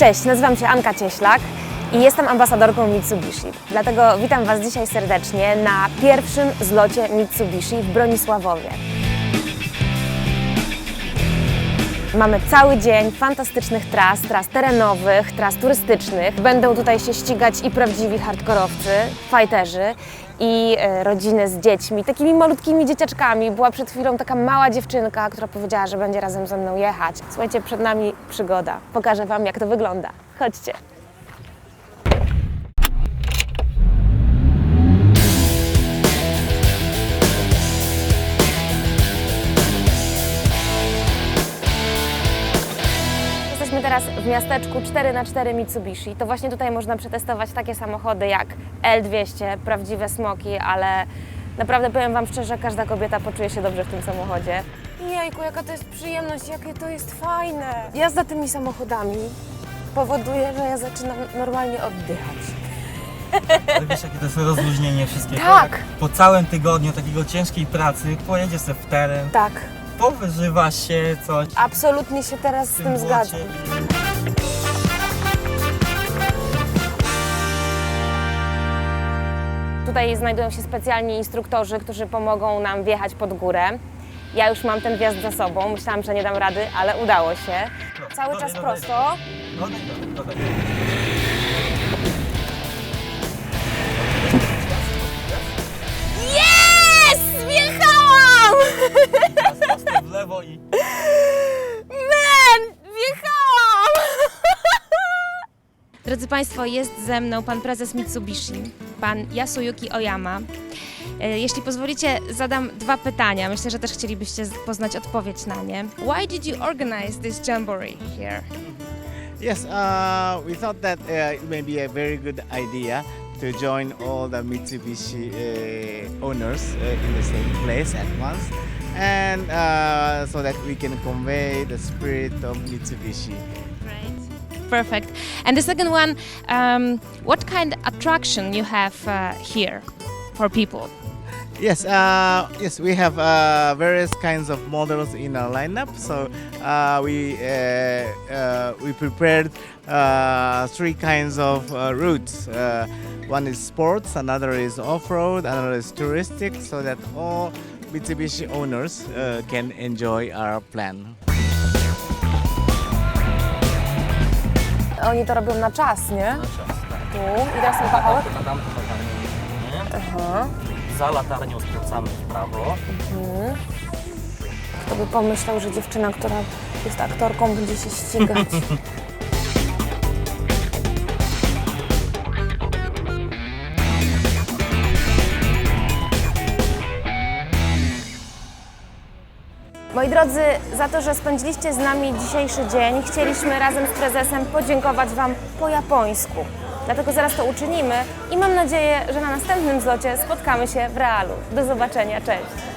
Cześć, nazywam się Anka Cieślak i jestem ambasadorką Mitsubishi. Dlatego witam Was dzisiaj serdecznie na pierwszym zlocie Mitsubishi w Bronisławowie. Mamy cały dzień fantastycznych tras, tras terenowych, tras turystycznych. Będą tutaj się ścigać i prawdziwi hardkorowcy, fajterzy i e, rodziny z dziećmi, takimi malutkimi dzieciaczkami. Była przed chwilą taka mała dziewczynka, która powiedziała, że będzie razem ze mną jechać. Słuchajcie, przed nami przygoda. Pokażę Wam, jak to wygląda. Chodźcie. Teraz w miasteczku 4x4 Mitsubishi. To właśnie tutaj można przetestować takie samochody jak L200, prawdziwe smoki, ale naprawdę powiem Wam szczerze, każda kobieta poczuje się dobrze w tym samochodzie. Jejku, jaka to jest przyjemność, jakie to jest fajne. Jazda tymi samochodami powoduje, że ja zaczynam normalnie oddychać. Ale wiesz jakie to jest rozluźnienie wszystkiego? Tak. Jak Po całym tygodniu takiego ciężkiej pracy pojedziesz sobie w teren, Tak, powyżywa się coś absolutnie się teraz z tym tym zgadzam. Tutaj znajdują się specjalni instruktorzy, którzy pomogą nam wjechać pod górę. Ja już mam ten wjazd za sobą, myślałam, że nie dam rady, ale udało się. Cały czas prosto. No! Drodzy Państwo, jest ze mną pan prezes Mitsubishi, pan Yasuyuki Oyama. E, Jeśli pozwolicie, zadam dwa pytania. Myślę, że też chcielibyście poznać odpowiedź na nie. Why did you organize this jamboree here? Yes, uh, we thought that uh, it may be a very good idea to join all the Mitsubishi uh, owners uh, in the same place at once, and uh, so that we can convey the spirit of Mitsubishi. Perfect. And the second one, um, what kind of attraction you have uh, here for people? Yes, uh, yes, we have uh, various kinds of models in our lineup. So uh, we uh, uh, we prepared uh, three kinds of routes. One is sports, another is off-road, another is touristic, so that all Mitsubishi owners can enjoy our plan. Oni to robią na czas, nie? na czas, tak. Tu i teraz ten. Na latarnię. Aha. Za latarnią skręcamy w prawo. Kto by pomyślał, że dziewczyna, która jest aktorką, będzie się ścigać. Moi drodzy, za to, że spędziliście z nami dzisiejszy dzień, chcieliśmy razem z prezesem podziękować Wam po japońsku. Dlatego zaraz to uczynimy i mam nadzieję, że na następnym zlocie spotkamy się w realu. Do zobaczenia, cześć!